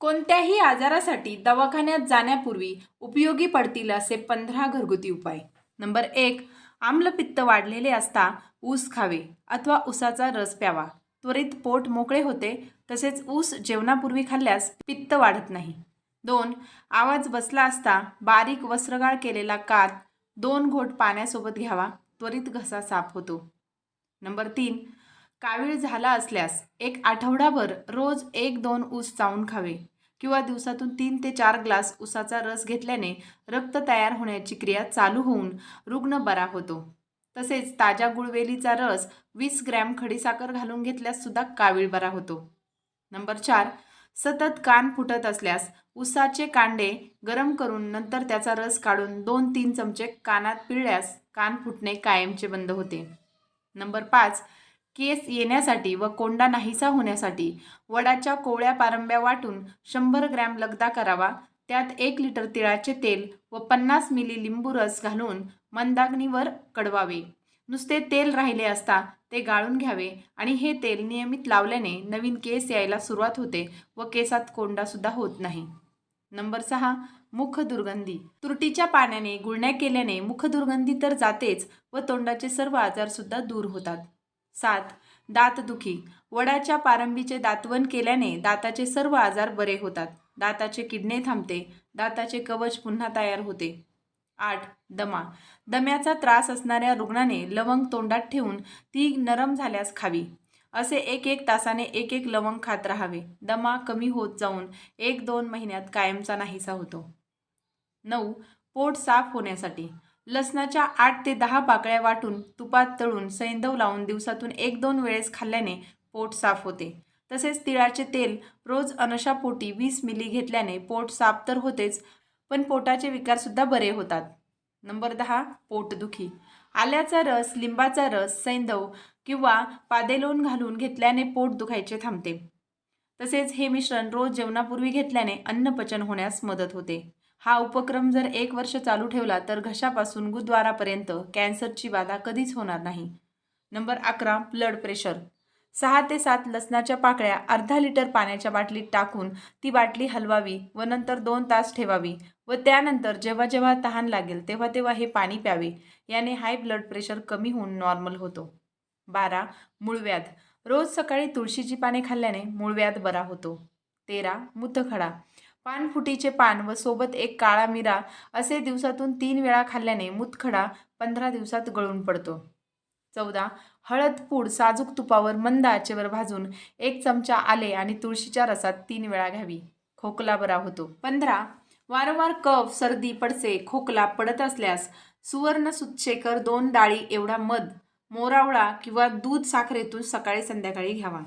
कोणत्याही आजारासाठी दवाखान्यात जाण्यापूर्वी उपयोगी पडतील असे पंधरा घरगुती उपाय. नंबर एक आम्लपित्त वाढलेले असता ऊस खावे अथवा ऊसाचा रस प्यावा. त्वरित पोट मोकळे होते तसेच ऊस जेवणापूर्वी खाल्ल्यास पित्त वाढत नाही. दोन आवाज बसला असता बारीक वस्त्रगाळ केलेला कात दोन घोट पाण्यासोबत घ्यावा त्वरित घसा साफ होतो. नंबर तीन कावीळ झाला असल्यास एक आठवडाभर रोज एक दोन ऊस चावून खावे किंवा दिवसातून तीन ते चार ग्लास ऊसाचा रस घेतल्याने रक्त तयार होण्याची क्रिया चालू होऊन रुग्ण बरा होतो. तसेच ताज्या गुळवेलीचा रस वीस ग्रॅम खडीसाखर घालून घेतल्यास सुद्धा कावीळ बरा होतो. नंबर चार सतत कान फुटत असल्यास उसाचे कांडे गरम करून नंतर त्याचा रस काढून दोन तीन चमचे कानात पिळल्यास कान फुटणे कायमचे बंद होते. नंबर पाच केस येण्यासाठी व कोंडा नाहीसा होण्यासाठी वडाच्या कोवळ्या पारंब्या वाटून शंभर ग्रॅम लगदा करावा. त्यात एक लिटर तिळाचे तेल व पन्नास मिली लिंबू रस घालून मंदाग्नीवर कडवावे. नुसते तेल राहिले असता ते गाळून घ्यावे आणि हे तेल नियमित लावल्याने नवीन केस यायला सुरुवात होते व केसात कोंडासुद्धा होत नाही. नंबर सहा मुख दुर्गंधी तुरटीच्या पाण्याने गुळण्या केल्याने मुख दुर्गंधी तर जातेच व तोंडाचे सर्व आजारसुद्धा दूर होतात. सात. दातदुखी. वडाच्या पारंबीचे दातवण केल्याने दाताचे सर्व आजार बरे होतात. दाताचे किडणे थांबते. दाताचे कवच पुन्हा तयार होते. आठ. दमा. दम्याचा त्रास असणाऱ्या रुग्णाने लवंग तोंडात ठेवून ती नरम झाल्यास खावी. असे एक एक तासाने एक एक लवंग खात राहावे. दमा कमी होत जाऊन एक दोन महिन्यात कायमचा नाहीसा होतो. नऊ. पोट साफ होण्यासाठी. लसणाच्या आठ ते दहा पाकळ्या वाटून तुपात तळून सैंधव लावून दिवसातून एक दोन वेळेस खाल्ल्याने पोट साफ होते. तसेच तिळाचे तेल रोज अनशापोटी वीस मिली घेतल्याने पोट साफ तर होतेच पण पोटाचे विकारसुद्धा बरे होतात. नंबर दहा पोटदुखी. आल्याचा रस लिंबाचा रस सैंधव किंवा पादेलोन घालून घेतल्याने पोट दुखायचे थांबते. तसेच हे मिश्रण रोज जेवणापूर्वी घेतल्याने अन्नपचन होण्यास मदत होते. हा उपक्रम जर एक वर्ष चालू ठेवला तर घशापासून गुद्वारापर्यंत कॅन्सरची बाधा कधीच होणार नाही. नंबर अकरा ब्लड प्रेशर. सहा ते सात लसणाच्या पाकळ्या अर्धा लिटर पाण्याच्या बाटलीत टाकून ती बाटली हलवावी व नंतर दोन तास ठेवावी व त्यानंतर जेव्हा जेव्हा तहान लागेल तेव्हा तेव्हा हे पाणी प्यावे. याने हाय ब्लड प्रेशर कमी होऊन नॉर्मल होतो. बारा मूळव्याध रोज सकाळी तुळशीची पाने खाल्ल्याने मूळव्याध बरा होतो. तेरा मुतखडा पानफुटीचे पान व सोबत एक काळा मिरा असे दिवसातून तीन वेळा खाल्ल्याने मुतखडा पंधरा दिवसात गळून पडतो. चौदा. हळद पूड साजूक तुपावर मंद आचेवर भाजून एक चमचा आले आणि तुळशीच्या रसात तीन वेळा घ्यावी. खोकला बरा होतो. पंधरा. वारंवार कफ सर्दी पडसे खोकला पडत असल्यास सुवर्ण सुतशेखर दोन डाळी एवढा मध मोरावळा किंवा दूध साखरेतून सकाळी संध्याकाळी घ्यावा.